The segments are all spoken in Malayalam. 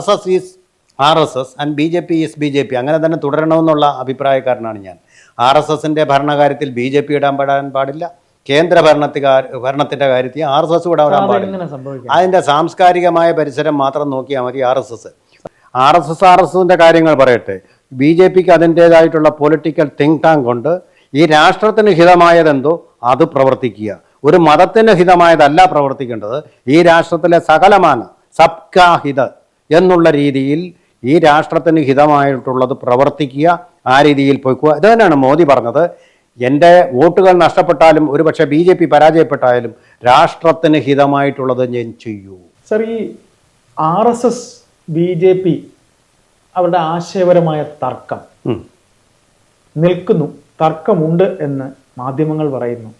S S is R S S and B J P is B J P. അങ്ങനെ തന്നെ തുടരണമെന്നുള്ള അഭിപ്രായക്കാരനാണ് ഞാൻ. ആർ എസ് എസിന്റെ ഭരണകാര്യത്തിൽ ബി ജെ പി ഇടാൻ പെടാൻ പാടില്ല. കേന്ദ്ര ഭരണത്തികാർ ഭരണത്തിന്റെ കാര്യത്തിൽ ആർ എസ് എസ് ഇടാൻ പാടില്ല. അതിന്റെ സാംസ്കാരികമായ പരിസരം മാത്രം നോക്കിയാൽ മതി R S S. R S S R S എസിന്റെ കാര്യങ്ങൾ പറയട്ടെ. ബി ജെ പിക്ക് അതിന്റേതായിട്ടുള്ള പൊളിറ്റിക്കൽ തിങ്ക് ടാങ്ക് കൊണ്ട് ഈ രാഷ്ട്രത്തിന് ഹിതമായതെന്തോ അത് പ്രവർത്തിക്കുക. ഒരു മതത്തിന് ഹിതമായതല്ല പ്രവർത്തിക്കേണ്ടത്. ഈ രാഷ്ട്രത്തിലെ സകലമാണ് സബ്കാ ഹിത് എന്നുള്ള രീതിയിൽ ഈ രാഷ്ട്രത്തിന് ഹിതമായിട്ടുള്ളത് പ്രവർത്തിക്കുക ആ രീതിയിൽ പോയിക്കുക. ഇത് തന്നെയാണ് മോദി പറഞ്ഞത്. എന്റെ വോട്ടുകൾ നഷ്ടപ്പെട്ടാലും ഒരുപക്ഷെ ബി ജെ പി പരാജയപ്പെട്ടാലും രാഷ്ട്രത്തിന് ഹിതമായിട്ടുള്ളത് ഞാൻ ചെയ്യൂ. സർ ഈ R S S B J P അവരുടെ ആശയപരമായ തർക്കം നിൽക്കുന്നു. തർക്കമുണ്ട് എന്ന് മാധ്യമങ്ങൾ പറയുന്നു.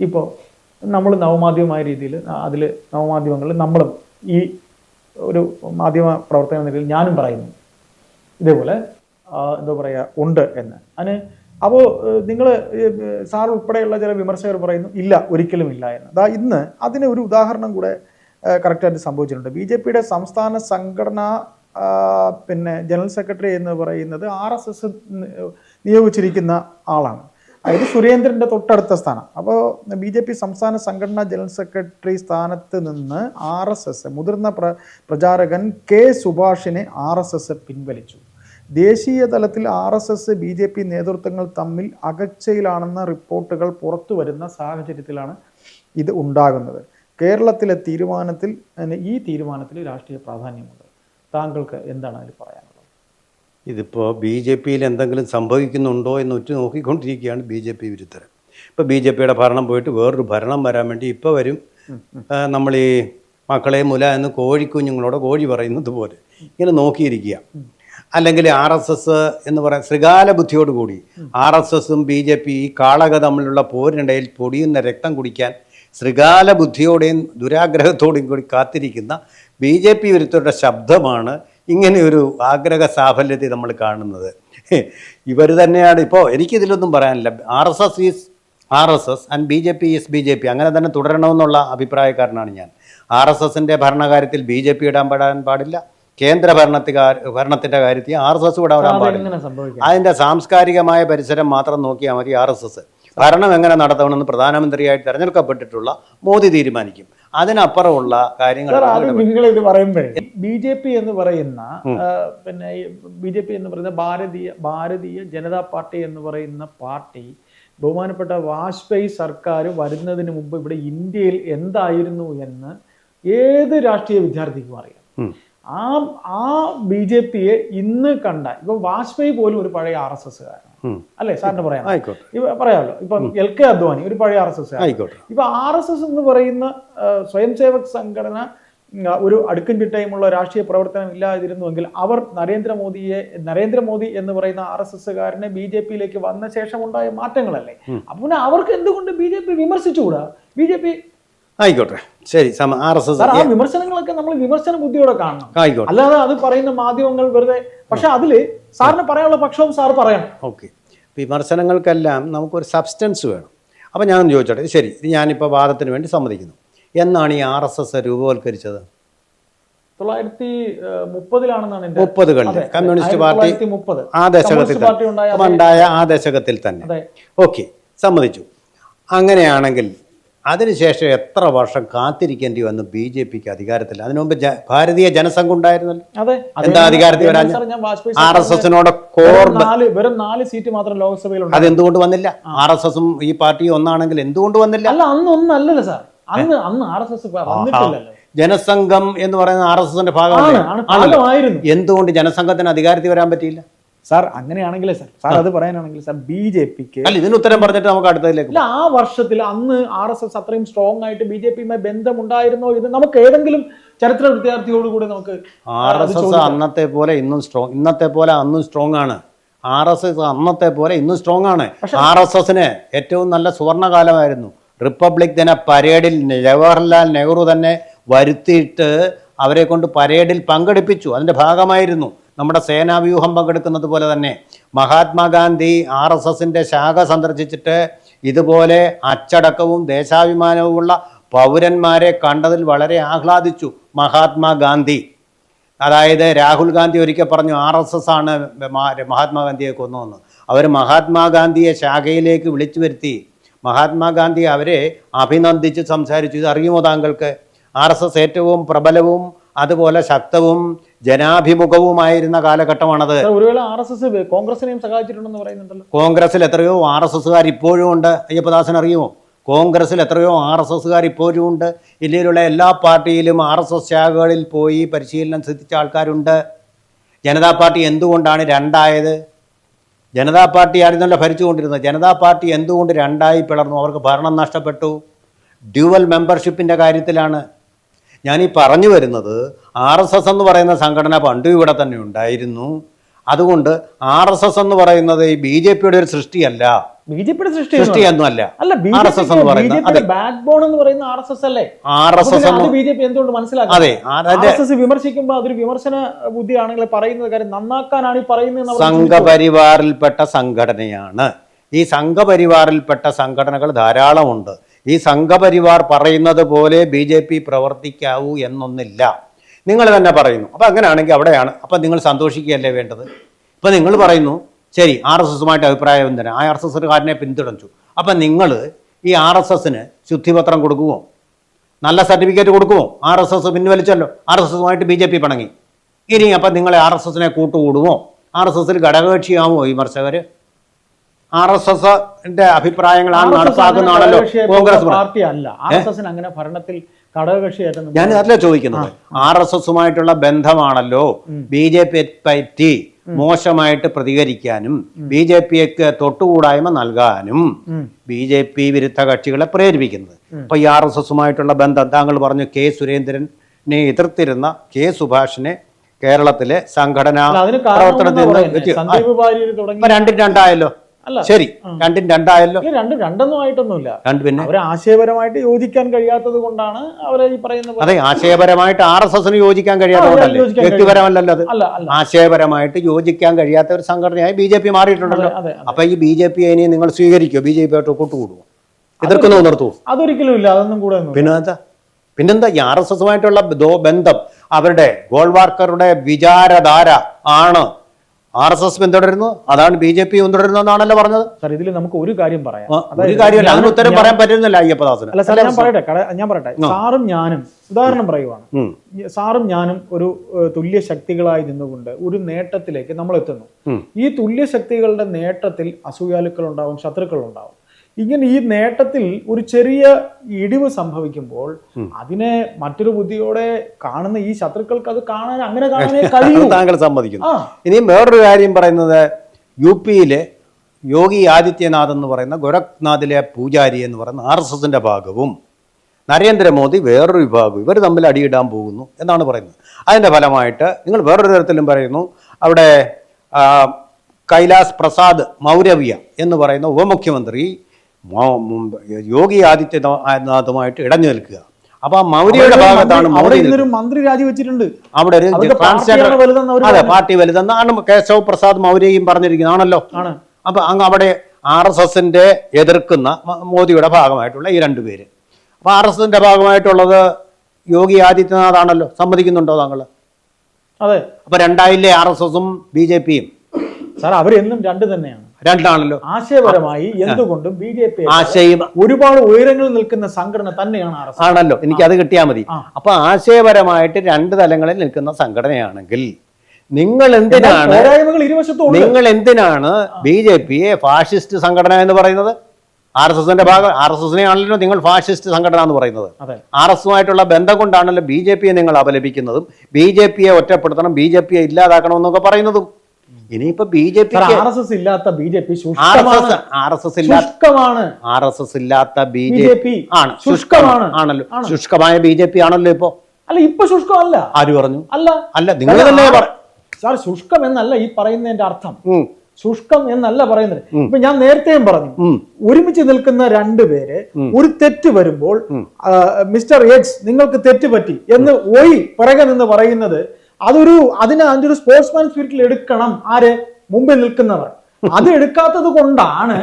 ഇപ്പോൾ നമ്മൾ നവമാധ്യമമായ രീതിയിൽ അതിൽ നവമാധ്യമങ്ങളിൽ നമ്മളും ഈ ഒരു മാധ്യമ പ്രവർത്തന നിലയിൽ ഞാനും പറയുന്നു. ഇതേപോലെ എന്താ പറയുക ഉണ്ട് എന്ന്. അതിന് അപ്പോൾ നിങ്ങൾ സാർ ഉൾപ്പെടെയുള്ള ചില വിമർശകർ പറയുന്നു ഇല്ല ഒരിക്കലും ഇല്ല എന്ന്. അതാ ഇന്ന് അതിന് ഒരു ഉദാഹരണം കൂടെ കറക്റ്റായിട്ട് സംഭവിച്ചിട്ടുണ്ട്. ബി ജെ പിയുടെ സംസ്ഥാന സംഘടനാ പിന്നെ ജനറൽ സെക്രട്ടറി എന്ന് പറയുന്നത് ആർ എസ് എസ് നിയോഗിച്ചിരിക്കുന്ന ആളാണ്. അതായത് സുരേന്ദ്രന്റെ തൊട്ടടുത്ത സ്ഥാനം. അപ്പോൾ ബി ജെ പി സംസ്ഥാന സംഘടനാ ജനറൽ സെക്രട്ടറി സ്ഥാനത്ത് നിന്ന് ആർ എസ് എസ് മുതിർന്ന പ്ര പ്രചാരകൻ കെ സുഭാഷിനെ ആർ എസ് എസ് പിൻവലിച്ചു. ദേശീയ തലത്തിൽ R S S B J P നേതൃത്വങ്ങൾ തമ്മിൽ അകച്ചയിലാണെന്ന റിപ്പോർട്ടുകൾ പുറത്തു വരുന്ന സാഹചര്യത്തിലാണ് ഇത് ഉണ്ടാകുന്നത്. കേരളത്തിലെ തീരുമാനത്തിൽ ഈ തീരുമാനത്തിൽ രാഷ്ട്രീയ പ്രാധാന്യമുണ്ട്. താങ്കൾക്ക് എന്താണ് അതിൽ പറയാനുള്ളത്? ഇതിപ്പോൾ ബി ജെ പിയിൽ എന്തെങ്കിലും സംഭവിക്കുന്നുണ്ടോ എന്ന് ഉറ്റു നോക്കിക്കൊണ്ടിരിക്കുകയാണ് ബി ജെ പി വിരുദ്ധർ. ഇപ്പോൾ ബി ജെ പിയുടെ ഭരണം പോയിട്ട് വേറൊരു ഭരണം വരാൻ വേണ്ടി ഇപ്പോൾ വരും. നമ്മൾ ഈ മക്കളെ മുല എന്ന് കോഴിക്കുഞ്ഞുങ്ങളോട് കോഴി പറയുന്നത് പോലെ ഇങ്ങനെ നോക്കിയിരിക്കുക. അല്ലെങ്കിൽ ആർ എസ് എസ് എന്ന് പറയാൻ ശൃഗാല ബുദ്ധിയോടുകൂടി ആർ എസ് എസും ബി ജെ പി ഈ കാളക തമ്മിലുള്ള പോരിനിടയിൽ പൊടിയുന്ന രക്തം കുടിക്കാൻ ശൃഗാല ബുദ്ധിയോടെയും ദുരാഗ്രഹത്തോടെയും കൂടി കാത്തിരിക്കുന്ന ബി ജെ പി വിരുദ്ധരുടെ ശബ്ദമാണ് ഇങ്ങനെയൊരു ആഗ്രഹ സാഫല്യത്തെ നമ്മൾ കാണുന്നത്. ഇവർ തന്നെയാണ്. ഇപ്പോൾ എനിക്കിതിലൊന്നും പറയാനില്ല. R S S is R S S and B J P is B J P. അങ്ങനെ തന്നെ തുടരണമെന്നുള്ള അഭിപ്രായക്കാരനാണ് ഞാൻ. ആർ എസ് എസിന്റെ ഭരണകാര്യത്തിൽ ബി ജെ പി ഇടാൻ പെടാൻ പാടില്ല. കേന്ദ്ര ഭരണത്തി ഭരണത്തിന്റെ കാര്യത്തിൽ ആർ എസ് എസ് ഇടാൻ പാടില്ല. അതിന്റെ സാംസ്കാരികമായ പരിസരം മാത്രം നോക്കിയാൽ മതി ആർ എസ് എസ്. ഭരണം എങ്ങനെ നടത്തണമെന്ന് പ്രധാനമന്ത്രിയായി തിരഞ്ഞെടുക്കപ്പെട്ടിട്ടുള്ള മോദി തീരുമാനിക്കും. അതിനപ്പുറമുള്ള കാര്യങ്ങൾ നിങ്ങൾ ഇത് പറയുമ്പോഴേ ബി ജെ പി എന്ന് പറയുന്ന പിന്നെ ബി ജെ പി എന്ന് പറയുന്ന ഭാരതീയ ഭാരതീയ ജനതാ പാർട്ടി എന്ന് പറയുന്ന പാർട്ടി ബഹുമാനപ്പെട്ട വാജ്പേയി സർക്കാർ വരുന്നതിന് മുമ്പ് ഇവിടെ ഇന്ത്യയിൽ എന്തായിരുന്നു എന്ന് ഏത് രാഷ്ട്രീയ വിദ്യാർത്ഥിക്കും അറിയാം. ആ ആ ബി ജെ പിയെ ഇന്ന് കണ്ട ഇപ്പൊ വാജ്പേയി പോലും ഒരു പഴയ ആർ എസ് എസ്സുകാരനാണ്. അല്ലേ സാറിന് പറയാം. ഇപ്പൊ പറയാമല്ലോ. ഇപ്പൊ എൽ കെ അദ്വാനി ഒരു പഴയ ആർ എസ് എസ് ആയിക്കോട്ടെ. ഇപ്പൊ ആർ എസ് എസ് എന്ന് പറയുന്ന സ്വയം സേവക് സംഘടന ഒരു അടുക്കും ചിട്ടയുമുള്ള രാഷ്ട്രീയ പ്രവർത്തനം ഇല്ലാതിരുന്നുവെങ്കിൽ അവർ നരേന്ദ്രമോദിയെ നരേന്ദ്രമോദി എന്ന് പറയുന്ന ആർ എസ് എസ്സുകാരനെ ബി ജെ പിയിലേക്ക് വന്ന ശേഷം ഉണ്ടായ മാറ്റങ്ങളല്ലേ അപ്പൊ പിന്നെ അവർക്ക് എന്തുകൊണ്ട് ബി ജെ പി വിമർശിച്ചുകൂടാ? ബി ജെ പി ആയിക്കോട്ടെ. ശരി ആർ എസ് സാർ ആ എസ് വിമർശനങ്ങളൊക്കെ നമ്മൾ വിമർശന ബുദ്ധിയോടെ കാണണം. ആയിക്കോട്ടെ. അല്ലാതെ അത് പറയുന്ന മാധ്യമങ്ങൾ വെറുതെ പക്ഷെ അതിൽ സാറിന് പറയാനുള്ള പക്ഷവും സാർ പറയണം. ഓക്കെ. വിമർശനങ്ങൾക്കെല്ലാം നമുക്കൊരു സബ്സ്റ്റൻസ് വേണം. അപ്പോൾ ഞാൻ ചോദിച്ചോട്ടെ ശരി ഇത് ഞാനിപ്പോൾ വാദത്തിന് വേണ്ടി സമ്മതിക്കുന്നു. എന്നാണ് ഈ ആർ എസ് എസ് രൂപവൽക്കരിച്ചത്? തൊള്ളായിരത്തി മുപ്പതിലാണെന്നാണ് മുപ്പതുകളിൽ കമ്മ്യൂണിസ്റ്റ് പാർട്ടി. ആ ദശകത്തിൽ കമ്മ്യൂണിസ്റ്റ് പാർട്ടി ഉണ്ടായ ആ ദശകത്തിൽ തന്നെ. ഓക്കെ സമ്മതിച്ചു. അങ്ങനെയാണെങ്കിൽ അതിനുശേഷം എത്ര വർഷം കാത്തിരിക്കേണ്ടി വന്നു ബി ജെ പിക്ക് അധികാരത്തിൽ? അതിനു മുമ്പ് ഭാരതീയ ജനസംഘം ഉണ്ടായിരുന്നല്ലോ. അതെ എന്താ അധികാരത്തിൽ വരാൻ ആർ എസ് എസിനോട് വെറും കോർ നാല് വെറും നാല് സീറ്റ് മാത്രം ലോക്സഭയിൽ അതെന്തുകൊണ്ട് വന്നില്ല? ആർ എസ് എസും ഈ പാർട്ടിയും ഒന്നാണെങ്കിൽ എന്തുകൊണ്ട് വന്നില്ല? അല്ല അന്ന് ഒന്നല്ലല്ലോ സാർ. അന്ന് അന്ന് ആർ എസ് എസ് വന്നിട്ടില്ലല്ലോ. ജനസംഘം എന്ന് പറയുന്ന ആർ എസ് എസിന്റെ ഭാഗമാണ് എന്തുകൊണ്ട് ജനസംഘത്തിന് അധികാരത്തിൽ വരാൻ പറ്റിയില്ല? Sir അങ്ങനെയാണെങ്കിലേ sir. സാർ അത് പറയാനാണെങ്കിൽ സാർ ബി ജെ പിക്ക് ഇതിന് ഉത്തരം പറഞ്ഞിട്ട് നമുക്ക് അടുത്തതിലേക്ക് അല്ല ആ വർഷത്തിൽ അന്ന് ആർ എസ് എസ് അത്രയും സ്ട്രോങ് ആയിട്ട് ബി ജെ പിയുമായി ബന്ധമുണ്ടായിരുന്നോ ഇത് നമുക്ക് ഏതെങ്കിലും ചരിത്ര വിദ്യാർത്ഥിയോട് കൂടി നമുക്ക് ആർ എസ് എസ് അന്നത്തെ പോലെ ഇന്നും സ്ട്രോങ് ഇന്നത്തെ പോലെ അന്നും സ്ട്രോങ് ആണ്. ആർ എസ് എസ് അന്നത്തെ പോലെ ഇന്നും സ്ട്രോങ് ആണ്. ആർ എസ് എസിന് ഏറ്റവും നല്ല സുവർണകാലമായിരുന്നു. റിപ്പബ്ലിക് ദിന പരേഡിൽ ജവഹർലാൽ നെഹ്റു തന്നെ വരുത്തിയിട്ട് അവരെ കൊണ്ട് പരേഡിൽ പങ്കെടുപ്പിച്ചു. അതിന്റെ ഭാഗമായിരുന്നു. നമ്മുടെ സേനാവ്യൂഹം പങ്കെടുക്കുന്നത് പോലെ തന്നെ മഹാത്മാഗാന്ധി ആർ എസ് എസിന്റെ ശാഖ സന്ദർശിച്ചിട്ട് ഇതുപോലെ അച്ചടക്കവും ദേശാഭിമാനവുമുള്ള പൗരന്മാരെ കണ്ടതിൽ വളരെ ആഹ്ലാദിച്ചു മഹാത്മാഗാന്ധി. അതായത് രാഹുൽ ഗാന്ധി ഒരിക്കൽ പറഞ്ഞു ആർ എസ് എസ് ആണ് മഹാ- മഹാത്മാഗാന്ധിയെ കൊന്നതെന്ന് അവർ മഹാത്മാഗാന്ധിയെ ശാഖയിലേക്ക് വിളിച്ചു വരുത്തി. മഹാത്മാഗാന്ധി അവരെ അഭിനന്ദിച്ച് സംസാരിച്ചു. ഇത് അറിയുമോ താങ്കൾക്ക്? ആർ എസ് എസ് ഏറ്റവും പ്രബലവും അതുപോലെ ശക്തവും ജനാഭിമുഖവുമായിരുന്ന കാലഘട്ടമാണത്. സാർ, ഒരു വേള ആർ എസ് എസ് കോൺഗ്രസിനെയും സഹായിച്ചിട്ടുണ്ടെന്ന് പറയുന്നുണ്ടല്ലോ. കോൺഗ്രസിൽ എത്രയോ ആർ എസ് എസ്സുകാർ ഇപ്പോഴും ഉണ്ട്. അയ്യപ്പദാസൻ അറിയുമോ? കോൺഗ്രസിൽ എത്രയോ ആർ എസ് എസ്സുകാർ ഇപ്പോഴും ഉണ്ട്. ഇന്ത്യയിലുള്ള എല്ലാ പാർട്ടിയിലും ആർ എസ് എസ് ശാഖകളിൽ പോയി പരിശീലനം സിദ്ധിച്ച ആൾക്കാരുണ്ട്. ജനതാ പാർട്ടി എന്തുകൊണ്ടാണ് രണ്ടായത്? ജനതാ പാർട്ടി ആയിരുന്നല്ലോ ഭരിച്ചുകൊണ്ടിരുന്നത്. ജനതാ പാർട്ടി എന്തുകൊണ്ട് രണ്ടായി പിളർന്നു? അവർക്ക് ഭരണം നഷ്ടപ്പെട്ടു. ഡ്യുവൽ മെമ്പർഷിപ്പിന്റെ കാര്യത്തിലാണ് ഞാൻ ഈ പറഞ്ഞു വരുന്നത് ആർ എസ് എസ് എന്ന് പറയുന്ന സംഘടന പണ്ടും ഇവിടെ തന്നെ ഉണ്ടായിരുന്നു. അതുകൊണ്ട് ആർ എസ് എസ് എന്ന് പറയുന്നത് ഈ ബി ജെ പിയുടെ ഒരു സൃഷ്ടിയല്ല. ബി ജെ പിയുടെ സൃഷ്ടി സൃഷ്ടിയൊന്നുമല്ല ആർ എസ് എസ് എന്ന് പറയുന്നത് ബാക്ക് ബോൺ എന്ന് പറയുന്ന ആർ എസ് എസ് അല്ലേ? R S S B J P എന്തുകൊണ്ട് മനസ്സിലാക്കുക അതെ എസ് എസ് വിമർശിക്കുമ്പോൾ അതൊരു വിമർശന ബുദ്ധിയാണെങ്കിൽ പറയുന്നത്. കാര്യം നന്നാക്കാനാണ് ഈ പറയുന്നത് സംഘപരിവാറിൽപ്പെട്ട സംഘടനയാണ്. ഈ സംഘപരിവാറിൽപ്പെട്ട സംഘടനകൾ ധാരാളമുണ്ട്. ഈ സംഘപരിവാർ പറയുന്നത് പോലെ ബി ജെ പി പ്രവർത്തിക്കാവൂ എന്നൊന്നില്ല. നിങ്ങൾ തന്നെ പറയുന്നു. അപ്പം അങ്ങനെയാണെങ്കിൽ അവിടെയാണ്. അപ്പം നിങ്ങൾ സന്തോഷിക്കുകയല്ലേ വേണ്ടത്? ഇപ്പം നിങ്ങൾ പറയുന്നു ശരി ആർ എസ് എസുമായിട്ട് അഭിപ്രായം തന്നെ ആ ആർ എസ് എസ്സുകാരനെ പിന്തുണച്ചു അപ്പം നിങ്ങൾ ഈ ആർ എസ് എസിന് ശുദ്ധിപത്രം കൊടുക്കുമോ നല്ല സർട്ടിഫിക്കറ്റ് കൊടുക്കുമോ ആർ എസ് എസ് പിൻവലിച്ചല്ലോ. ആർ എസ് എസുമായിട്ട് ബി ജെ പി പിണങ്ങി. ഇനി അപ്പം നിങ്ങളെ ആർ എസ് എസിനെ കൂട്ടുകൂടുമോ ആർ എസ് എസിൽ ഘടകകക്ഷിയാവുമോ വിമർശകർ ആർ എസ് എസിന്റെ അഭിപ്രായങ്ങളാണ് നടപ്പാക്കുന്നതാണല്ലോ കോൺഗ്രസ് പാർട്ടി അല്ല ആർ എസ് എസിന് അങ്ങനെ ഭരണത്തിൽ ഘടകകക്ഷിയായിട്ട് ഞാൻ അതല്ല ചോദിക്കുന്നത്. ആർ എസ് എസുമായിട്ടുള്ള ബന്ധമാണല്ലോ ബി ജെ പി പറ്റി മോശമായിട്ട് പ്രതികരിക്കാനും ബി ജെ പിക്ക് തൊട്ടുകൂടായ്മ നൽകാനും ബി ജെ പി വിരുദ്ധ കക്ഷികളെ പ്രേരിപ്പിക്കുന്നത്. അപ്പൊ ഈ ആർ എസ് എസുമായിട്ടുള്ള ബന്ധം താങ്കൾ പറഞ്ഞു കെ സുരേന്ദ്രനെ എതിർത്തിരുന്ന കെ സുഭാഷിനെ കേരളത്തിലെ സംഘടനാ പ്രവർത്തനത്തിൽ നിന്ന് രണ്ടും രണ്ടായല്ലോ. അല്ല. ശരി. രണ്ടും രണ്ടായല്ലോ. രണ്ടും രണ്ടൊന്നും ആയിട്ടൊന്നുമില്ല. രണ്ട് പിന്നെ. അവരെ ആശയപരമായിട്ട് യോജിക്കാൻ കഴിയാത്തത് കൊണ്ടാണ് അവരെ ഈ പറയുന്നത് അതെ ആശയപരമായിട്ട് ആർ എസ് എസിന് യോജിക്കാൻ കഴിയാത്തതുകൊണ്ടല്ലേ വ്യക്തിപരമല്ലല്ലോ അത്. ആശയപരമായിട്ട് യോജിക്കാൻ കഴിയാത്ത ഒരു സംഘടനയായി ബി ജെ പി മാറിയിട്ടുണ്ടല്ലോ. അപ്പൊ ഈ ബി ജെ പി ഇനി നിങ്ങൾ സ്വീകരിക്കുമോ ബി ജെ പി ആയിട്ട് കൂട്ടുകൂടുമോ എതിർക്കുന്നു നിർത്തുമോ അതൊരിക്കലും ഇല്ല. അതൊന്നും കൂടെ പിന്നെന്താ പിന്നെ എന്താ? പിന്നെന്താ? ഈ ആർ എസ് എസുമായിട്ടുള്ള ബന്ധം അവരുടെ ഗോൾവാർക്കറുടെ വിചാരധാര ആണ്. ആർ എസ് എസ് പിന്തുടരുന്നു. അതാണ് ബി ജെ പി പിന്തുടരുന്നു എന്നാണല്ലോ പറഞ്ഞത്. സാർ ഇതിൽ നമുക്ക് ഒരു കാര്യം പറയാം. ഒരു കാര്യമല്ല. അതിന് ഉത്തരം പറയാൻ പറ്റുന്നില്ല അയ്യപ്പദാസന്. അല്ല സാർ ഞാൻ പറയട്ടെ ഞാൻ പറയട്ടെ. സാറും ഞാനും ഉദാഹരണം പറയുവാണ്. സാറും ഞാനും ഒരു തുല്യ ശക്തികളായി നിന്നുകൊണ്ട് ഒരു നേട്ടത്തിലേക്ക് നമ്മൾ എത്തുന്നു ഈ തുല്യ ശക്തികളുടെ നേട്ടത്തിൽ അസൂയാലുക്കൾ ഉണ്ടാവും ശത്രുക്കൾ ഉണ്ടാവും. ഇങ്ങനെ ഈ നേട്ടത്തിൽ ഒരു ചെറിയ ഇടിവ് സംഭവിക്കുമ്പോൾ അതിനെ മറ്റൊരു ബുദ്ധിയോടെ കാണുന്ന ഈ ശത്രുക്കൾക്ക് അത് കാണാൻ അങ്ങനെ കാണാനേ കഴിയൂ. താങ്കൾ സമ്മതിക്കുന്നു. ഇനിയും വേറൊരു കാര്യം പറയുന്നത് യു പിയിലെ യോഗി ആദിത്യനാഥ് എന്ന് പറയുന്ന ഗോരഖ്നാഥിലെ പൂജാരി എന്ന് പറയുന്ന ആർ എസ് എസിന്റെ ഭാഗവും നരേന്ദ്രമോദി വേറൊരു വിഭാഗവും ഇവർ തമ്മിൽ അടിയിടാൻ പോകുന്നു എന്നാണ് പറയുന്നത്. അതിന്റെ ഫലമായിട്ട് നിങ്ങൾ വേറൊരു തരത്തിലും പറയുന്നു അവിടെ കൈലാസ് പ്രസാദ് മൗരവ്യ എന്ന് പറയുന്ന ഉപമുഖ്യമന്ത്രി യോഗി ആദിത്യനാഥുമായിട്ട് ഇടഞ്ഞു നിൽക്കുക. അപ്പൊ ആ മൗര്യയുടെ ഭാഗത്താണ് അവിടെ ഇന്നൊരു മന്ത്രി രാജിവെച്ചിട്ടുണ്ട് അവിടെ ഒരു ട്രാൻസ്ജെൻഡർ അതെ പാർട്ടി വലുതെന്നാണ് കേശവ് പ്രസാദ് മൗര്യയും പറഞ്ഞിരിക്കുന്നതാണല്ലോ. അപ്പൊ അങ്ങ് അവിടെ ആർ എസ് എസിന്റെ എതിർക്കുന്ന മോദിയുടെ ഭാഗമായിട്ടുള്ള ഈ രണ്ടുപേര് അപ്പൊ ആർ എസ് എസിന്റെ ഭാഗമായിട്ടുള്ളത് യോഗി ആദിത്യനാഥ് ആണല്ലോ സമ്മതിക്കുന്നുണ്ടോ താങ്കൾ അതെ. അപ്പൊ രണ്ടായില്ലേ ആർ എസ് എസും ബി ജെ പിയും? സാർ അവരെന്നും രണ്ട് തന്നെയാണ്. രണ്ടാണല്ലോ. ആശയപരമായി എന്തുകൊണ്ടും ബി ജെ പി ആശയം. ഒരുപാട് ഉയരങ്ങളിൽ നിൽക്കുന്ന സംഘടന തന്നെയാണ് ആർ എസ് ആണല്ലോ. എനിക്ക് അത് കിട്ടിയാൽ മതി. അപ്പൊ ആശയപരമായിട്ട് രണ്ട് തലങ്ങളിൽ നിൽക്കുന്ന സംഘടനയാണെങ്കിൽ നിങ്ങൾ എന്തിനാണ് നിങ്ങൾ എന്തിനാണ് ബി ജെ പിയെ ഫാഷിസ്റ്റ് സംഘടന എന്ന് പറയുന്നത്? ആർ എസ് എസിന്റെ ഭാഗം ആർ എസ് എസിനെ ആണല്ലോ നിങ്ങൾ ഫാഷിസ്റ്റ് സംഘടന എന്ന് പറയുന്നത്. ആർ എസുമായിട്ടുള്ള ബന്ധം കൊണ്ടാണല്ലോ ബി ജെ പിയെ നിങ്ങൾ അപലപിക്കുന്നതും ബി ജെ പിയെ ഒറ്റപ്പെടുത്തണം ബി ജെ പിയെ ഇല്ലാതാക്കണം എന്നൊക്കെ പറയുന്നതും. ഇനിയിപ്പോ B J P R S S ഇല്ലാത്ത B J P R S S R S S ഇല്ലാത്ത ശുഷ്കമാണ്. ആർ എസ് എസ് ഇല്ലാത്ത ബി ജെ പി ആണ്. ശുഷ്കമാണ്. ആണല്ലോ. ശുഷ്കമായ ബി ജെ പി ആണല്ലോ ഇപ്പോ. അല്ല ഇപ്പൊ ശുഷ്കമല്ല. ആര് പറഞ്ഞു? അല്ല. അല്ല നിങ്ങൾ തന്നെ സാർ ശുഷ്കം എന്നല്ല ഈ പറയുന്നതിന്റെ അർത്ഥം. ശുഷ്കം എന്നല്ല പറയുന്നത്. ഇപ്പൊ ഞാൻ നേരത്തെയും പറഞ്ഞു. ഒരുമിച്ച് നിൽക്കുന്ന രണ്ടുപേര് ഒരു തെറ്റ് വരുമ്പോൾ മിസ്റ്റർ എക്സ് നിങ്ങൾക്ക് തെറ്റ് പറ്റി എന്ന് ഒയ് പിറകെ നിന്ന് പറയുന്നത് അതൊരു അതിന് അതിന്റെ ഒരു സ്പോർട്സ്മാൻ സ്പിരിറ്റിൽ എടുക്കണം. ആര്? മുമ്പിൽ നിൽക്കുന്നവർ. അത് എടുക്കാത്തത് കൊണ്ടാണ്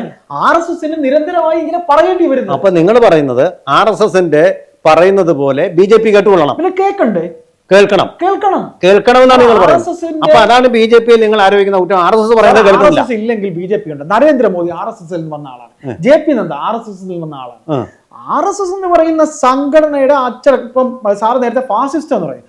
ആർ എസ് എസിന് നിരന്തരമായി ഇങ്ങനെ പറയേണ്ടി വരുന്നത്. അപ്പൊ നിങ്ങൾ പറയുന്നത് ആർ എസ് എസിന്റെ പറയുന്നത് പോലെ ബി ജെ പി കേട്ടുകൊള്ളണം. പിന്നെ കേൾക്കണ്ടേ കേൾക്കണം. കേൾക്കണം. കേൾക്കണമെന്നാണ് നിങ്ങൾ പറയുന്നത്. അപ്പൊ അതാണ് ബി ജെ പിയിൽ നിങ്ങൾ ആരോപിക്കുന്ന കുറ്റം. ആർ എസ് എസ് പറയുന്നത് എസ് എസ് ഇല്ലെങ്കിൽ ബി ജെ പി ഉണ്ട്. നരേന്ദ്രമോദി ആർ എസ് എസിൽ വന്ന ആളാണ്. J P Nadda R S എസിൽ വന്ന ആളാണ്. ആർ എസ് എസ് എന്ന് പറയുന്ന സംഘടനയുടെ അച്ചടക്കം സാർ നേരത്തെ ഫാസിസ്റ്റ് എന്ന് പറയും.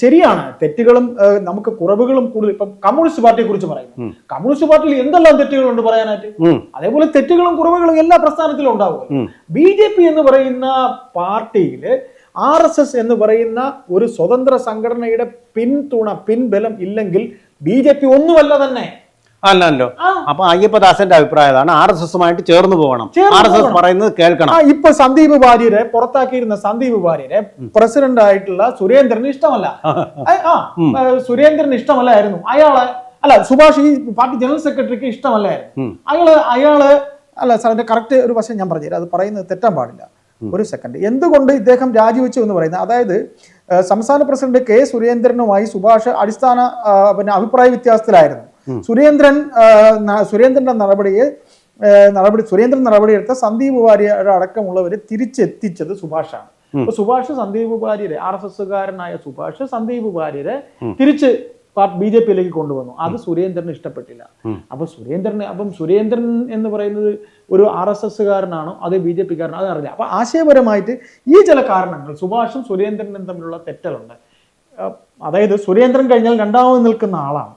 ശരിയാണ്. തെറ്റുകളും നമുക്ക് കുറവുകളും കൂടുതൽ ഇപ്പം കമ്മ്യൂണിസ്റ്റ് പാർട്ടിയെ കുറിച്ച് പറയുന്നു കമ്മ്യൂണിസ്റ്റ് പാർട്ടിയിൽ എന്തെല്ലാം തെറ്റുകളുണ്ട് പറയാനായിട്ട്? അതേപോലെ തെറ്റുകളും കുറവുകളും എല്ലാ പ്രസ്ഥാനത്തിലും ഉണ്ടാവും ബി ജെ പി എന്ന് പറയുന്ന പാർട്ടിയിൽ ആർ എസ് എസ് എന്ന് പറയുന്ന ഒരു സ്വതന്ത്ര സംഘടനയുടെ പിന്തുണ പിൻബലം ഇല്ലെങ്കിൽ ബി ജെ പി ഒന്നുമല്ല തന്നെ. അല്ലല്ലോ. അപ്പൊ അയ്യപ്പദാസന്റെ അഭിപ്രായം അതാണ് ആർ എസ് എസുമായിട്ട് ചേർന്ന് പോകണം. ആർ എസ് എസ് പറയുന്നത് കേൾക്കണം. ഇപ്പൊ സന്ദീപ് ഭാര്യരെ പുറത്താക്കിയിരുന്ന സന്ദീപ് ഭാര്യരെ പ്രസിഡന്റ് ആയിട്ടുള്ള സുരേന്ദ്രന് ഇഷ്ടമല്ല. സുരേന്ദ്രന് ഇഷ്ടമല്ലായിരുന്നു. അയാൾ അല്ല സുഭാഷ് ഈ പാർട്ടി ജനറൽ സെക്രട്ടറിക്ക് ഇഷ്ടമല്ലായിരുന്നു. അയാൾ അയാൾ അല്ല സാറിന്റെ കറക്റ്റ് ഒരു വശം ഞാൻ പറഞ്ഞുതരാം. അത് പറയുന്നത് തെറ്റാൻ പാടില്ല. ഒരു സെക്കൻഡ്. എന്തുകൊണ്ട് ഇദ്ദേഹം രാജിവെച്ചു എന്ന് പറയുന്നത്? അതായത് സംസ്ഥാന പ്രസിഡന്റ് കെ സുരേന്ദ്രനുമായി സുഭാഷ് അടിസ്ഥാന പിന്നെ അഭിപ്രായ വ്യത്യാസത്തിലായിരുന്നു. സുരേന്ദ്രൻ സുരേന്ദ്രന്റെ നടപടിയെ നടപടി സുരേന്ദ്രൻ നടപടിയെടുത്ത സന്ദീപ് വാര്യർ അടക്കമുള്ളവരെ തിരിച്ചെത്തിച്ചത് സുഭാഷാണ്. അപ്പൊ സുഭാഷ് സന്ദീപ് വാര്യരെ ആർ എസ് എസ്സുകാരനായ സുഭാഷ് സന്ദീപ് വാര്യരെ തിരിച്ച് ബി ജെ പിയിലേക്ക് കൊണ്ടുവന്നു. അത് സുരേന്ദ്രന് ഇഷ്ടപ്പെട്ടില്ല. അപ്പൊ സുരേന്ദ്രന് അപ്പം സുരേന്ദ്രൻ എന്ന് പറയുന്നത് ഒരു ആർ എസ് എസ്സുകാരനാണോ അത് ബി ജെ പിക്കാരനോ അത് അറിയില്ല. അപ്പൊ ആശയപരമായിട്ട് ഈ ചില കാരണങ്ങൾ സുഭാഷും സുരേന്ദ്രനും തമ്മിലുള്ള തെറ്റലുണ്ട്. അതായത് സുരേന്ദ്രൻ കഴിഞ്ഞാൽ രണ്ടാമത് നിൽക്കുന്ന ആളാണ്.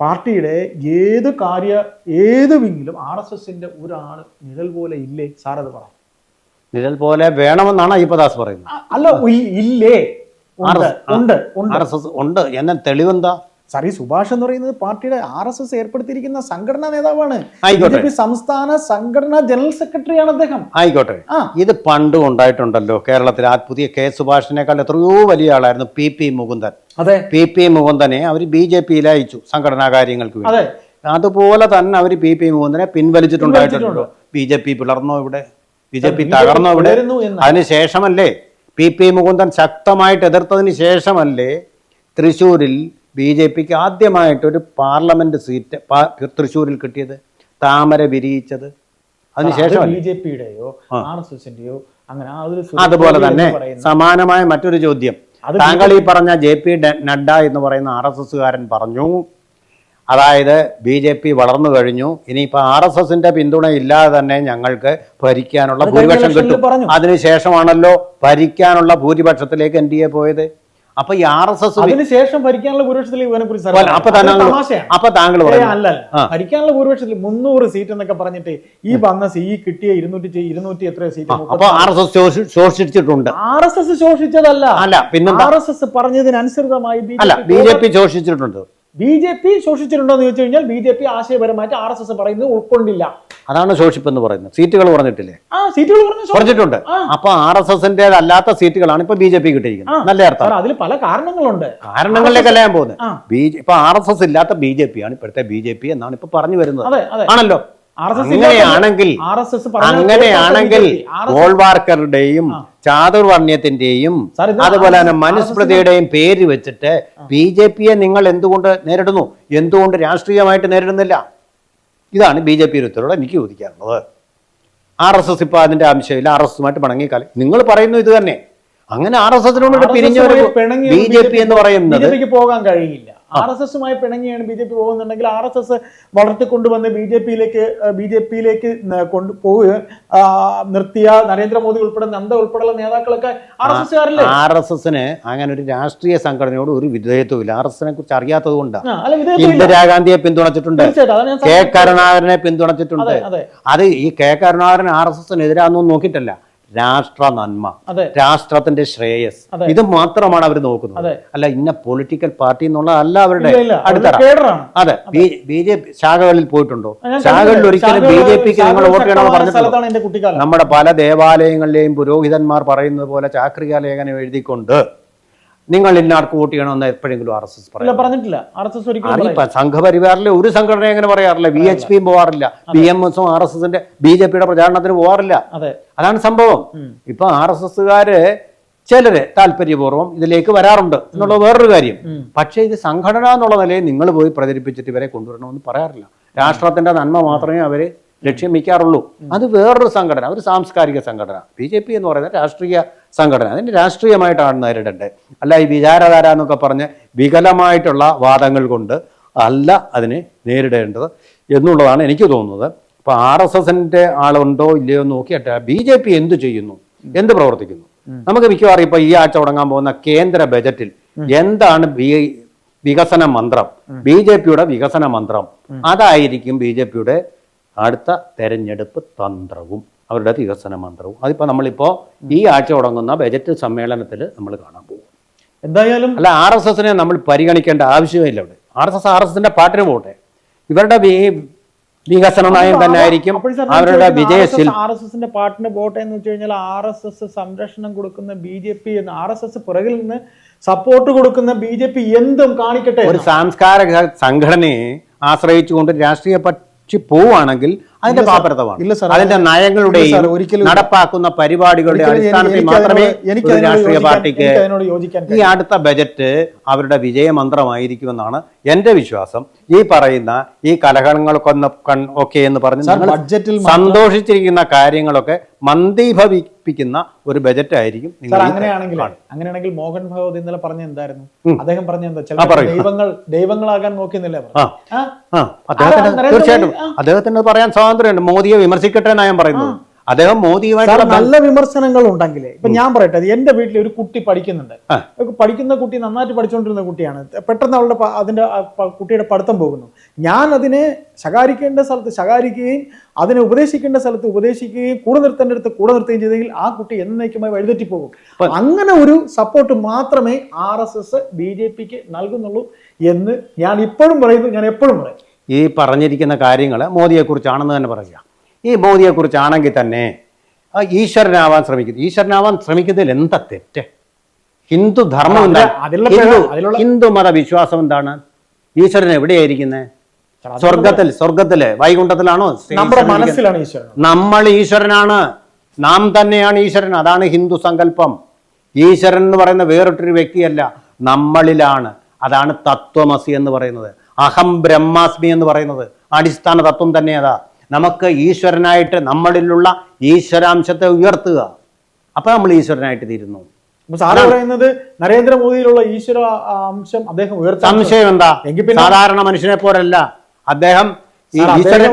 പാർട്ടിയുടെ ഏത് കാര്യ ഏത് വിങ്ങിലും ആർ എസ് എസിന്റെ ഒരാൾ നിഴൽ പോലെ ഇല്ലേ? സാർ അത് പറ. നിഴൽ പോലെ വേണമെന്നാണ് അയ്യപ്പദാസ് പറയുന്നത്. അല്ല ഇല്ലേ? ഉണ്ട് ഉണ്ട് ഉണ്ട്. എന്നാൽ തെളിവെന്താ? സാർ ഈ സുഭാഷ് എന്ന് പറയുന്നത് പാർട്ടിയുടെ ആർ എസ് എസ് ഏർപ്പെടുത്തിയിരിക്കുന്ന സംഘടനാ നേതാവാണ്. സംസ്ഥാന സംഘടനാ ജനറൽ സെക്രട്ടറിയാണ് അദ്ദേഹം. ആയിക്കോട്ടെ. ഇത് പണ്ടും ഉണ്ടായിട്ടുണ്ടല്ലോ കേരളത്തിൽ ആ പുതിയ കെ സുഭാഷിനേക്കാൾ എത്രയോ വലിയ ആളായിരുന്നു പി പി മുകുന്ദൻ. അതെ. പി പി മുകുന്ദനെ അവർ ബി ജെ പിയിൽ അയച്ചു സംഘടനാ കാര്യങ്ങൾക്ക് അതെ. അതുപോലെ തന്നെ അവർ പി പി മുകുന്ദനെ പിൻവലിച്ചിട്ടുണ്ടായിട്ടുണ്ടോ ബി ജെ പി പിളർന്നോ ഇവിടെ? ബി ജെ പി തകർന്നോ ഇവിടെ? അതിനുശേഷമല്ലേ പി പി മുകുന്ദൻ ശക്തമായിട്ട് എതിർത്തതിന് ശേഷമല്ലേ തൃശ്ശൂരിൽ ബി ജെ പിക്ക് ആദ്യമായിട്ടൊരു പാർലമെന്റ് സീറ്റ് തൃശ്ശൂരിൽ കിട്ടിയത്. താമര വിരിയിച്ചത്. അതിനുശേഷം ബി ജെ പിയുടെയോ ആർ എസ് എസിന്റെയോ അങ്ങനെ അതുപോലെ തന്നെ സമാനമായ മറ്റൊരു ചോദ്യം. താങ്കൾ ഈ പറഞ്ഞ ജെ പി നഡ്ഡ എന്ന് പറയുന്ന ആർ എസ് എസ്സുകാരൻ പറഞ്ഞു. അതായത് ബി ജെ പി വളർന്നു കഴിഞ്ഞു. ഇനിയിപ്പോ ആർ എസ് എസിന്റെ പിന്തുണ ഇല്ലാതെ തന്നെ ഞങ്ങൾക്ക് ഭരിക്കാനുള്ള ഭൂരിപക്ഷം കിട്ടും. അതിനുശേഷമാണല്ലോ ഭരിക്കാനുള്ള ഭൂരിപക്ഷത്തിലേക്ക് എൻ ഡി എ പോയത്. അപ്പൊ ഈ ആർ എസ് എസ് അതിനുശേഷം ഭരിക്കാനുള്ള ഭൂരിപക്ഷത്തിൽ ഇവനെ കുറിച്ച് അപ്പൊ. താങ്കൾ അപ്പൊ അല്ല. ഭരിക്കാനുള്ള ഭൂരിപക്ഷത്തിൽ മുന്നൂറ് സീറ്റ് എന്നൊക്കെ പറഞ്ഞിട്ട് ഈ വന്ന സി ഈ കിട്ടിയ ഇരുന്നൂറ്റി ഇരുന്നൂറ്റി എത്ര സീറ്റ്? അപ്പൊ ആർ എസ് എസ് ശോഷിച്ചിട്ടുണ്ട്. ആർ എസ് എസ് ശോഷിച്ചതല്ല. അല്ല പിന്നെ ആർ എസ് എസ് പറഞ്ഞതിനനുസൃതമായി അല്ല ബി ജെ പി ശോഷിച്ചിട്ടുണ്ട്. ബി ജെ പി ശോഷിച്ചിട്ടുണ്ടോ എന്ന് ചോദിച്ചു കഴിഞ്ഞാൽ ബി ജെ പി ആശയപരമായിട്ട് ആർ എസ് എസ് പറയുന്നത് ഉൾക്കൊണ്ടില്ല. അതാണ് ശോഷിപ്പ് എന്ന് പറയുന്നത്. സീറ്റുകൾ പറഞ്ഞിട്ടില്ലേ ആ സീറ്റുകൾ പറഞ്ഞിട്ടുണ്ട് അപ്പൊ ആർ എസ് എസിന്റെ അല്ലാത്ത സീറ്റുകളാണ് ഇപ്പൊ ബി ജെ പി കിട്ടിയിരിക്കുന്നത് നല്ല അർത്ഥം. അതിൽ പല കാരണങ്ങളുണ്ട്. കാരണങ്ങളിലേക്ക് ഞാൻ പോകുന്നത്. ബി ഇപ്പൊ ആർ എസ് എസ് ഇല്ലാത്ത ബി ജെ പി ആണ് ഇപ്പോഴത്തെ ബി ജെ പി എന്നാണ് ഇപ്പൊ പറഞ്ഞു വരുന്നത്. ആണല്ലോ? അങ്ങനെയാണെങ്കിൽ അങ്ങനെയാണെങ്കിൽ ഗോൾവാർക്കറുടെയും ചാതുർവർണ്യത്തിന്റെയും അതുപോലെ തന്നെ മനുസ്മൃതിയുടെയും പേര് വെച്ചിട്ട് ബി ജെ പിയെ നിങ്ങൾ എന്തുകൊണ്ട് നേരിടുന്നു? എന്തുകൊണ്ട് രാഷ്ട്രീയമായിട്ട് നേരിടുന്നില്ല? ഇതാണ് ബി ജെ പി ഉത്തരവോട് എനിക്ക് ചോദിക്കാനുള്ളത്. ആർ എസ് എസ് ഇപ്പൊ അതിന്റെ ആവശ്യമില്ല. ആർ എസ് എസുമായിട്ട് പിണങ്ങിക്കാലം. നിങ്ങൾ പറയുന്നു ഇത് തന്നെ. അങ്ങനെ ആർ എസ് എസിനോട് പിരിഞ്ഞു ബി ജെ പി എന്ന് പറയുന്നത് പോകാൻ കഴിയില്ല. ആർ എസ് എസുമായി പിണങ്ങിയാണ് ബി ജെ പി പോകുന്നുണ്ടെങ്കിൽ ആർ എസ് എസ് വളർത്തിക്കൊണ്ടുവന്ന് ബി ജെ പിയിലേക്ക് ബി ജെ പിയിലേക്ക് കൊണ്ട് പോവുക. നിർത്തിയ നരേന്ദ്രമോദി ഉൾപ്പെടെ നന്ദ ഉൾപ്പെടെയുള്ള നേതാക്കളൊക്കെ ആർ എസ് എസ്കാരല്ലേ? ആർ എസ് എസിന് അങ്ങനെ ഒരു രാഷ്ട്രീയ സംഘടനയോട് ഒരു വിധേയത്വം ഇല്ല ആർ എസ് എസിനെ കുറിച്ച് അറിയാത്തത് കൊണ്ടാണ്. ഇന്ദിരാഗാന്ധിയെ പിന്തുണച്ചിട്ടുണ്ട്. കെ. കരുണാകരനെ പിന്തുണച്ചിട്ടുണ്ട്. അത് ഈ കെ കരുണാകരൻ ആർ എസ് എസിനെതിരാന്നും നോക്കിയിട്ടല്ല. രാഷ്ട്ര നന്മ രാഷ്ട്രത്തിന്റെ ശ്രേയസ്. ഇത് മാത്രമാണ് അവർ നോക്കുന്നത്. അല്ല ഇന്ന പൊളിറ്റിക്കൽ പാർട്ടി എന്നുള്ള അല്ല അവരുടെ അതെ. ബി ജെ പി ശാഖകളിൽ പോയിട്ടുണ്ടോ? ശാഖകളിൽ. ഒരിക്കലും ബി ജെ പിക്ക് നിങ്ങൾ വോട്ട് ചെയ്യണമെന്ന് പറഞ്ഞിട്ടുണ്ടോ നമ്മുടെ പല ദേവാലയങ്ങളിലെയും പുരോഹിതന്മാർ പറയുന്നത് പോലെ ചാക്രിക ലേഖനം എഴുതിക്കൊണ്ട് നിങ്ങൾ ഇന്നാർക്ക് വോട്ട് ചെയ്യണമെന്ന് എപ്പോഴെങ്കിലും ആർ എസ് എസ് പറയാം പറഞ്ഞിട്ടില്ല. ആർ എസ് എസ് ഒരിക്കലും അറിയിപ്പ സംഘപരിവാറിലെ ഒരു സംഘടന എങ്ങനെ പറയാറില്ല. വി എച്ച് പിയും പോവാറില്ല. ബി എം എസും ആർ എസ് എസിന്റെ ബി ജെ പിയുടെ പ്രചാരണത്തിന് പോവാറില്ല. അതെ. അതാണ് സംഭവം. ഇപ്പൊ ആർ എസ് എസ്സുകാര് ചിലര് താല്പര്യപൂർവം ഇതിലേക്ക് വരാറുണ്ട് എന്നുള്ളത് വേറൊരു കാര്യം. പക്ഷേ ഇത് സംഘടന എന്നുള്ള നിലയിൽ നിങ്ങൾ പോയി പ്രചരിപ്പിച്ചിട്ട് ഇവരെ കൊണ്ടുവരണമെന്ന് പറയാറില്ല. രാഷ്ട്രത്തിന്റെ നന്മ മാത്രമേ അവർ ലക്ഷ്യം വയ്ക്കാറുള്ളൂ. അത് വേറൊരു സംഘടന ഒരു സാംസ്കാരിക സംഘടന. ബി ജെ പി എന്ന് പറയുന്നത് രാഷ്ട്രീയ സംഘടന. അതിന് രാഷ്ട്രീയമായിട്ടാണ് നേരിടേണ്ടത്. അല്ല ഈ വിചാരധാര എന്നൊക്കെ പറഞ്ഞ് വികലമായിട്ടുള്ള വാദങ്ങൾ കൊണ്ട് അല്ല അതിനെ നേരിടേണ്ടത് എന്നുള്ളതാണ് എനിക്ക് തോന്നുന്നത്. അപ്പോൾ ആർ എസ് എസിന്റെ ആളുണ്ടോ ഇല്ലയോ എന്ന് നോക്കിയിട്ട് ബി ജെ പി എന്ത് ചെയ്യുന്നു? എന്ത് പ്രവർത്തിക്കുന്നു? നമുക്ക് മിക്കവാറും ഇപ്പോൾ ഈ ആഴ്ച തുടങ്ങാൻ പോകുന്ന കേന്ദ്ര ബജറ്റിൽ എന്താണ് ബി- വികസന മന്ത്രം? ബി ജെ പിയുടെ വികസന മന്ത്രം. അതായിരിക്കും ബി ജെ പിയുടെ അടുത്ത തെരഞ്ഞെടുപ്പ് തന്ത്രവും അവരുടെ വികസന മന്ത്രവും. അതിപ്പോൾ നമ്മളിപ്പോൾ ഈ ആഴ്ച തുടങ്ങുന്ന ബജറ്റ് സമ്മേളനത്തിൽ നമ്മൾ കാണാൻ പോകും. എന്തായാലും അല്ല ആർ എസ് എസിനെ നമ്മൾ പരിഗണിക്കേണ്ട ആവശ്യമില്ല അവിടെ R S S R S എസിന്റെ പാട്ടിന് പോട്ടെ. ഇവരുടെ വികസന നയം തന്നെ ആയിരിക്കും അവരുടെ വിജയത്തിൽ ആർ എസ് എസിന്റെ പാട്ടിന് പോട്ടെ എന്ന് വെച്ച് കഴിഞ്ഞാൽ ആർ എസ് എസ് സംരക്ഷണം കൊടുക്കുന്ന ബി ജെ പി എന്ന് ആർ എസ് എസ് പുറകിൽ നിന്ന് സപ്പോർട്ട് കൊടുക്കുന്ന ബി ജെ പി എന്തും കാണിക്കട്ടെ ഒരു സാംസ്കാരിക സംഘടനയെ ആശ്രയിച്ചുകൊണ്ട് രാഷ്ട്രീയ പക്ഷി പോവുകയാണെങ്കിൽ അതിന്റെ പാപ്പരത്വമാണ് ഇല്ല സാർ, അതിന്റെ നയങ്ങളുടെ നയങ്ങളുടെയും ഒരിക്കലും നടപ്പാക്കുന്ന പരിപാടികളുടെ അടിസ്ഥാനത്തിൽ മാത്രമേ എനിക്ക് രാഷ്ട്രീയ പാർട്ടിക്ക് അതിനോട് യോജിക്കാൻ ഈ അടുത്ത ബജറ്റ് അവരുടെ വിജയമന്ത്രമായിരിക്കുമെന്നാണ് എന്റെ വിശ്വാസം. ഈ പറയുന്ന ഈ കലഹങ്ങളൊക്കെ ഒക്കെ എന്ന് പറഞ്ഞ് ബഡ്ജറ്റിൽ സന്തോഷിച്ചിരിക്കുന്ന കാര്യങ്ങളൊക്കെ മന്ദീഭവിപ്പിക്കുന്ന ഒരു ബജറ്റ് ആയിരിക്കും അങ്ങനെയാണെങ്കിൽ അങ്ങനെയാണെങ്കിൽ മോഹൻ ഭഗവത് ഇന്നലെ പറഞ്ഞ എന്തായിരുന്നു അദ്ദേഹം പറഞ്ഞ എന്താ ചില ദൈവങ്ങൾ ദൈവങ്ങളാകാൻ അദ്ദേഹത്തിന് തീർച്ചയായിട്ടും അദ്ദേഹത്തിന് പറയാൻ സ്വാതന്ത്ര്യമുണ്ട്. മോദിയെ വിമർശിക്കട്ടെ ഞാൻ പറയുന്നത്. അദ്ദേഹം മോദിയുമായിട്ട് നല്ല വിമർശനങ്ങൾ ഉണ്ടെങ്കിൽ ഇപ്പൊ ഞാൻ പറയട്ടെ എന്റെ വീട്ടിൽ ഒരു കുട്ടി പഠിക്കുന്നുണ്ട്. പഠിക്കുന്ന കുട്ടി നന്നായിട്ട് പഠിച്ചുകൊണ്ടിരുന്ന കുട്ടിയാണ്. പെട്ടെന്ന് അവളുടെ അതിന്റെ കുട്ടിയുടെ പഠിത്തം പോകുന്നു. ഞാൻ അതിനെ ശകാരിക്കേണ്ട സ്ഥലത്ത് ശകാരിക്കുകയും അതിനെ ഉപദേശിക്കേണ്ട സ്ഥലത്ത് ഉപദേശിക്കുകയും കൂടെ നിർത്തേണ്ട അടുത്ത് കൂടെ നിർത്തുകയും ചെയ്തെങ്കിൽ ആ കുട്ടി എന്നേക്കുമായി വഴിതെറ്റി പോകും. അങ്ങനെ ഒരു സപ്പോർട്ട് മാത്രമേ R S S B J പിക്ക് നൽകുന്നുള്ളൂ എന്ന് ഞാൻ ഇപ്പോഴും പറയുന്നു ഞാൻ എപ്പോഴും പറയും. ഈ പറഞ്ഞിരിക്കുന്ന കാര്യങ്ങൾ മോദിയെക്കുറിച്ചാണെന്ന് തന്നെ പറയുക. ഈ മോദിയെക്കുറിച്ചാണെങ്കിൽ തന്നെ ഈശ്വരനാവാൻ ശ്രമിക്കുന്നു ഈശ്വരനാവാൻ ശ്രമിക്കുന്നതിൽ എന്താ തെറ്റ്? ഹിന്ദു ധർമ്മം എന്താണ്? ഹിന്ദു മതവിശ്വാസം മത വിശ്വാസം എന്താണ്? ഈശ്വരൻ എവിടെയായിരിക്കുന്നത് സ്വർഗത്തിൽ സ്വർഗത്തിൽ വൈകുണ്ഠത്തിലാണോ? നമ്മുടെ മനസ്സിലാണ് ഈശ്വരൻ. നമ്മൾ ഈശ്വരനാണ്. നാം തന്നെയാണ് ഈശ്വരൻ. അതാണ് ഹിന്ദു സങ്കല്പം. ഈശ്വരൻ എന്ന് പറയുന്ന വേറിട്ടൊരു വ്യക്തിയല്ല നമ്മളിലാണ്. അതാണ് തത്വമസി എന്ന് പറയുന്നത്. അഹം ബ്രഹ്മാസ്മി എന്ന് പറയുന്നത്. അടിസ്ഥാന തത്വം തന്നെ അതാ. നമുക്ക് ഈശ്വരനായിട്ട് നമ്മളിലുള്ള ഈശ്വരാംശത്തെ ഉയർത്തുക. അപ്പൊ നമ്മൾ ഈശ്വരനായിട്ട് തീരുന്നു. സാറ് പറയുന്നത് നരേന്ദ്രമോദിയിലുള്ള ഈശ്വര അംശം അദ്ദേഹം ഉയർത്താൻ സംശയം എന്താ? എങ്കിൽ സാധാരണ മനുഷ്യനെ പോലല്ല. അദ്ദേഹം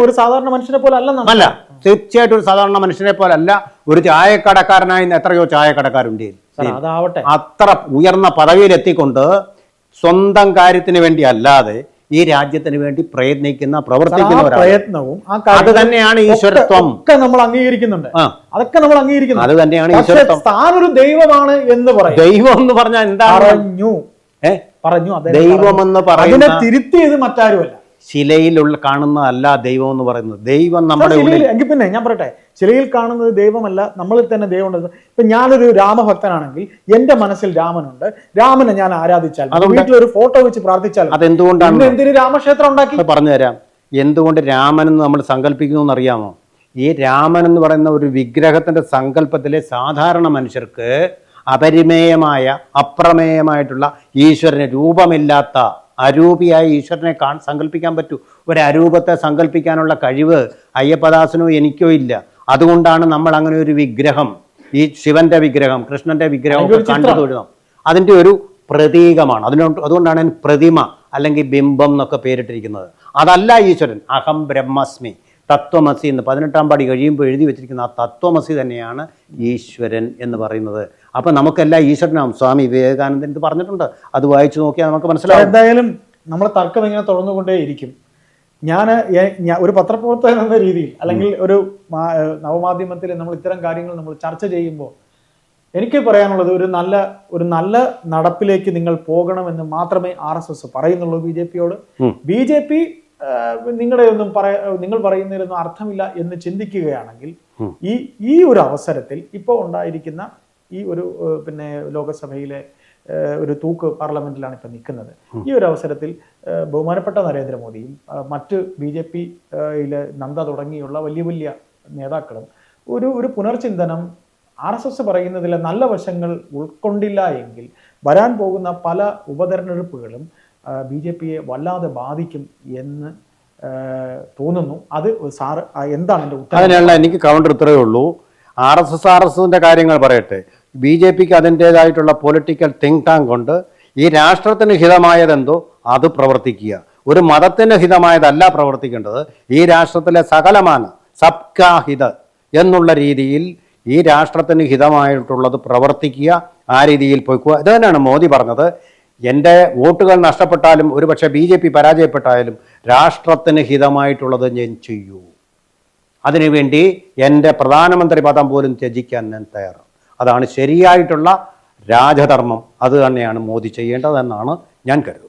ഒരു സാധാരണ മനുഷ്യനെ പോലെ അല്ല അല്ല തീർച്ചയായിട്ടും ഒരു സാധാരണ മനുഷ്യനെ പോലല്ല. ഒരു ചായക്കടക്കാരനായി എത്രയോ ചായക്കടക്കാരുണ്ട് അത്ര ഉയർന്ന പദവിയിലെത്തിക്കൊണ്ട് സ്വന്തം കാര്യത്തിന് വേണ്ടി അല്ലാതെ ഈ രാജ്യത്തിന് വേണ്ടി പ്രയത്നിക്കുന്ന പ്രവർത്തിക്കുന്ന പ്രയത്നവും ആ അത് തന്നെയാണ് ഈശ്വരത്വം. ഒക്കെ നമ്മൾ അംഗീകരിക്കുന്നുണ്ട്. അതൊക്കെ നമ്മൾ അംഗീകരിക്കുന്നു അത് തന്നെയാണ് ഈശ്വരത്വം. താനൊരു ദൈവമാണ് എന്ന് പറയും. ദൈവം എന്ന് പറഞ്ഞാൽ എന്താണ്? പറഞ്ഞു. പറഞ്ഞു. ദൈവം. എന്ന് അതിനെ പറയുന്ന തിരുത്തിയത് മറ്റാരുമല്ല. ശിലയിലുള്ള കാണുന്നതല്ല ദൈവം എന്ന് പറയുന്നത്. ദൈവം നമ്മുടെ ഉള്ളിൽ എങ്കിൽ പിന്നെ ഞാൻ പറയട്ടെ ശിലയിൽ കാണുന്നത് ദൈവമല്ല നമ്മളിൽ തന്നെ ദൈവം ഉണ്ട് ഇപ്പൊ ഞാനൊരു രാമഭക്തനാണെങ്കിൽ എന്റെ മനസ്സിൽ രാമനുണ്ട്. രാമനെ ഞാൻ ആരാധിച്ചാൽ വീട്ടിൽ വീട്ടിലൊരു ഫോട്ടോ വെച്ച് പ്രാർത്ഥിച്ചാൽ അതെന്തുകൊണ്ടാണ്? എന്തുകൊണ്ടാണ് എന്തിന് രാമക്ഷേത്രം ഉണ്ടാക്കി? പറഞ്ഞു തരാം. എന്തുകൊണ്ട് രാമൻ എന്ന് നമ്മൾ സങ്കല്പിക്കുന്നു എന്നറിയാമോ? ഈ രാമൻ എന്ന് പറയുന്ന ഒരു വിഗ്രഹത്തിന്റെ സങ്കല്പത്തിലെ സാധാരണ മനുഷ്യർക്ക് അപരിമേയമായ അപ്രമേയമായിട്ടുള്ള ഈശ്വരന് രൂപമില്ലാത്ത അരൂപിയായ ഈശ്വരനെ കാൺ സങ്കല്പിക്കാൻ പറ്റൂ. ഒരു അരൂപത്തെ സങ്കല്പിക്കാനുള്ള കഴിവ് അയ്യപ്പദാസനോ എനിക്കോ ഇല്ല. അതുകൊണ്ടാണ് നമ്മൾ അങ്ങനെ ഒരു വിഗ്രഹം ഈ ശിവന്റെ വിഗ്രഹം കൃഷ്ണന്റെ വിഗ്രഹം ഒക്കെ കണ്ടു തൊഴുതാം അതിന്റെ ഒരു പ്രതീകമാണ്. അതിനോട് അതുകൊണ്ടാണ് ഞാൻ പ്രതിമ അല്ലെങ്കിൽ ബിംബം എന്നൊക്കെ പേരിട്ടിരിക്കുന്നത്. അതല്ല ഈശ്വരൻ അഹം ബ്രഹ്മസ്മി തത്വമസി എന്ന് പതിനെട്ടാം പാടി കഴിയുമ്പോൾ എഴുതി വെച്ചിരിക്കുന്ന ആ തത്വമസി തന്നെയാണ് ഈശ്വരൻ എന്ന് പറയുന്നത്. അപ്പം നമുക്കെല്ലാം ഈശ്വരനാം സ്വാമി വിവേകാനന്ദൻ ഇത് പറഞ്ഞിട്ടുണ്ട്? അത് വായിച്ചു നോക്കിയാൽ നമുക്ക് മനസ്സിലാവും. എന്തായാലും നമ്മൾ തർക്കം ഇങ്ങനെ തുടർന്നുകൊണ്ടേ ഇരിക്കും. ഞാൻ ഒരു പത്രപ്രവർത്തകൻ എന്ന രീതിയിൽ അല്ലെങ്കിൽ ഒരു നവമാധ്യമത്തിൽ നമ്മൾ ഇത്തരം കാര്യങ്ങൾ നമ്മൾ ചർച്ച ചെയ്യുമ്പോൾ എനിക്ക് പറയാനുള്ളത് ഒരു നല്ല ഒരു നല്ല നടപ്പിലേക്ക് നിങ്ങൾ പോകണമെന്ന് മാത്രമേ ആർ എസ് എസ് പറയുന്നുള്ളൂ ബി ജെ പിയോട്. ബി ജെ പി നിങ്ങളുടെ ഒന്നും പറയ നിങ്ങൾ പറയുന്നതിലൊന്നും അർത്ഥമില്ല എന്ന് ചിന്തിക്കുകയാണെങ്കിൽ ഈ ഈ ഒരു അവസരത്തിൽ ഇപ്പോൾ ഉണ്ടായിരിക്കുന്ന ഈ ഒരു പിന്നെ ലോകസഭയിലെ ഒരു തൂക്ക് പാർലമെന്റിലാണ് ഇപ്പം നിൽക്കുന്നത്. ഈ ഒരു അവസരത്തിൽ ബഹുമാനപ്പെട്ട നരേന്ദ്രമോദിയും മറ്റ് ബി ജെ പി നന്ദ തുടങ്ങിയുള്ള വലിയ വലിയ നേതാക്കളും ഒരു ഒരു പുനർചിന്തനം ആർ എസ് എസ് പറയുന്നതിലെ നല്ല വശങ്ങൾ ഉൾക്കൊണ്ടില്ല എങ്കിൽ വരാൻ പോകുന്ന പല ഉപതെരഞ്ഞെടുപ്പുകളും ബി ജെ പിയെ വല്ലാതെ ബാധിക്കും എന്ന് തോന്നുന്നു. അത് സാറ് എന്താണ് എന്റെ ഉത്തരം? അതിനുള്ള എനിക്ക് കൗണ്ടർ ഇത്രയേ ഉള്ളൂ. R S S R S എസിന്റെ കാര്യങ്ങൾ പറയട്ടെ. ബി ജെ പിക്ക് അതിന്റേതായിട്ടുള്ള പൊളിറ്റിക്കൽ തിങ്ക് ടാങ്ക് ഉണ്ട്. ഈ രാഷ്ട്രത്തിന് ഹിതമായതെന്തോ? അത് പ്രവർത്തിക്കുക. ഒരു മതത്തിന് ഹിതമായതല്ല പ്രവർത്തിക്കേണ്ടത്. ഈ രാഷ്ട്രത്തിലെ സകലമാണ് സബ്കാ ഹിത് എന്നുള്ള രീതിയിൽ ഈ രാഷ്ട്രത്തിന് ഹിതമായിട്ടുള്ളത് പ്രവർത്തിക്കുക ആ രീതിയിൽ പോയിക്കുക. ഇത് തന്നെയാണ് മോദി പറഞ്ഞത്. എന്റെ വോട്ടുകൾ നഷ്ടപ്പെട്ടാലും ഒരുപക്ഷെ ബി ജെ പി പരാജയപ്പെട്ടാലും രാഷ്ട്രത്തിന് ഹിതമായിട്ടുള്ളത് ഞാൻ ചെയ്യൂ. അതിനുവേണ്ടി എന്റെ പ്രധാനമന്ത്രി പദം പോലും ത്യജിക്കാൻ ഞാൻ തയ്യാറാണ്. അതാണ് ശരിയായിട്ടുള്ള രാജധർമ്മം. അത് തന്നെയാണ് മോദി ചെയ്യേണ്ടതെന്നാണ് ഞാൻ കരുതുന്നത്.